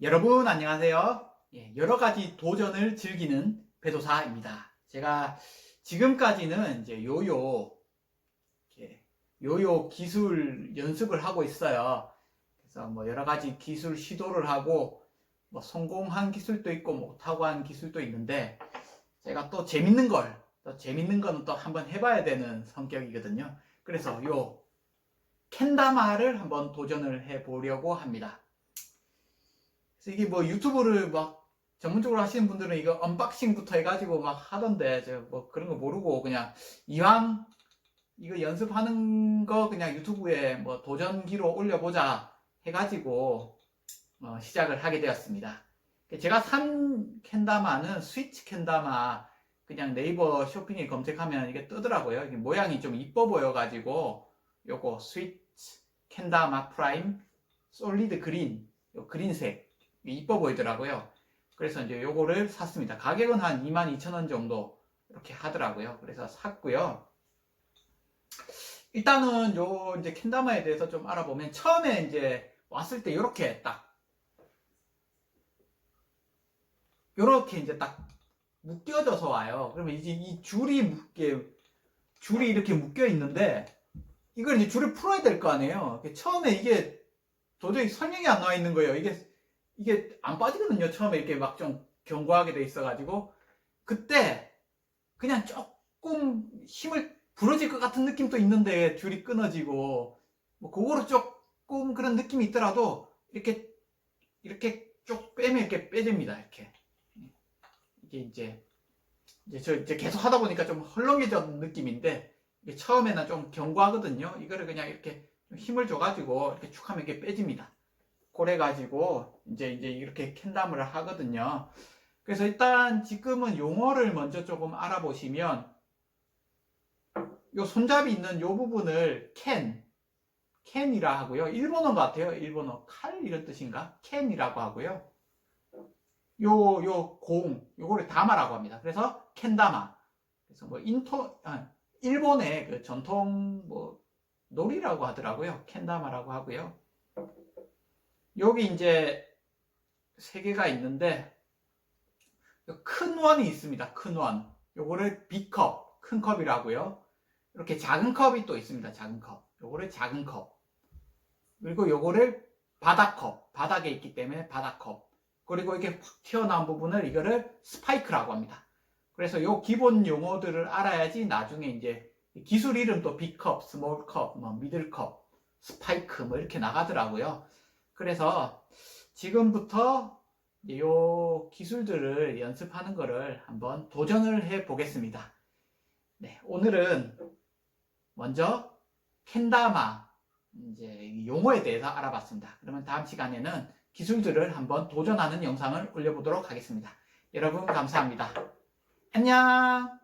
여러분 안녕하세요. 예, 여러 가지 도전을 즐기는 배도사입니다. 제가 지금까지는 이제 요요 요요 기술 연습을 하고 있어요. 그래서 뭐 여러 가지 기술 시도를 하고 뭐 성공한 기술도 있고 못하고 한 기술도 있는데 제가 또 재밌는 걸 또 재밌는 거는 또 한번 해봐야 되는 성격이거든요. 그래서 요 캔다마를 한번 도전을 해보려고 합니다. 이게 뭐 유튜브를 막 전문적으로 하시는 분들은 이거 언박싱부터 해가지고 막 하던데 제가 뭐 그런 거 모르고 그냥 이왕 이거 연습하는 거 그냥 유튜브에 뭐 도전기로 올려보자 해가지고 어, 시작을 하게 되었습니다. 제가 산 캔다마는 스위치 캔다마 그냥 네이버 쇼핑에 검색하면 이게 뜨더라고요. 이게 모양이 좀 이뻐 보여가지고 요거 스위치 캔다마 프라임 솔리드 그린 요 그린색 이뻐 보이더라고요. 그래서 이제 요거를 샀습니다. 가격은 한 22,000원 정도 이렇게 하더라고요. 그래서 샀고요. 일단은 요 이제 캔다마에 대해서 좀 알아보면 처음에 이제 왔을 때 요렇게 딱 요렇게 이제 딱 묶여져서 와요. 그러면 이제 이 줄이 묶게 줄이 이렇게 묶여 있는데 이걸 이제 줄을 풀어야 될 거 아니에요. 처음에 이게 도저히 설명이 안 나와 있는 거예요. 이게 이게 안 빠지거든요. 처음에 이렇게 막 좀 견고하게 돼 있어가지고 그때 그냥 조금 힘을 부러질 것 같은 느낌도 있는데 줄이 끊어지고 뭐 그거로 조금 그런 느낌이 있더라도 이렇게 이렇게 쭉 빼면 이렇게 빼집니다. 이렇게 이게 이제 이제 저 이제 계속 하다 보니까 좀 헐렁해진 느낌인데 처음에는 좀 견고하거든요. 이거를 그냥 이렇게 좀 힘을 줘가지고 이렇게 축 하면 이게 빼집니다. 그래 가지고 이제 이제 이렇게 캔담을 하거든요. 그래서 일단 지금은 용어를 먼저 조금 알아보시면 요 손잡이 있는 요 부분을 캔 캔이라 하고요. 일본어 같아요. 일본어 칼 이런 뜻인가? 캔이라고 하고요. 요 요 공 요거를 다마라고 합니다. 그래서 캔다마. 그래서 뭐 인토 아, 일본의 그 전통 뭐 놀이라고 하더라고요. 캔다마라고 하고요. 여기 이제 세 개가 있는데 큰 원이 있습니다. 큰 원. 요거를 B컵, 큰 컵이라고요. 이렇게 작은 컵이 또 있습니다. 작은 컵. 요거를 작은 컵. 그리고 요거를 바닥컵. 바닥에 있기 때문에 바닥컵. 그리고 이게 확 튀어나온 부분을 이거를 스파이크라고 합니다. 그래서 요 기본 용어들을 알아야지 나중에 이제 기술 이름 또 B컵, 스몰컵, 뭐 미들컵, 스파이크 뭐 이렇게 나가더라고요. 그래서 지금부터 요 기술들을 연습하는 거를 한번 도전을 해 보겠습니다. 네, 오늘은 먼저 캔다마 이제 용어에 대해서 알아봤습니다. 그러면 다음 시간에는 기술들을 한번 도전하는 영상을 올려보도록 하겠습니다. 여러분 감사합니다. 안녕!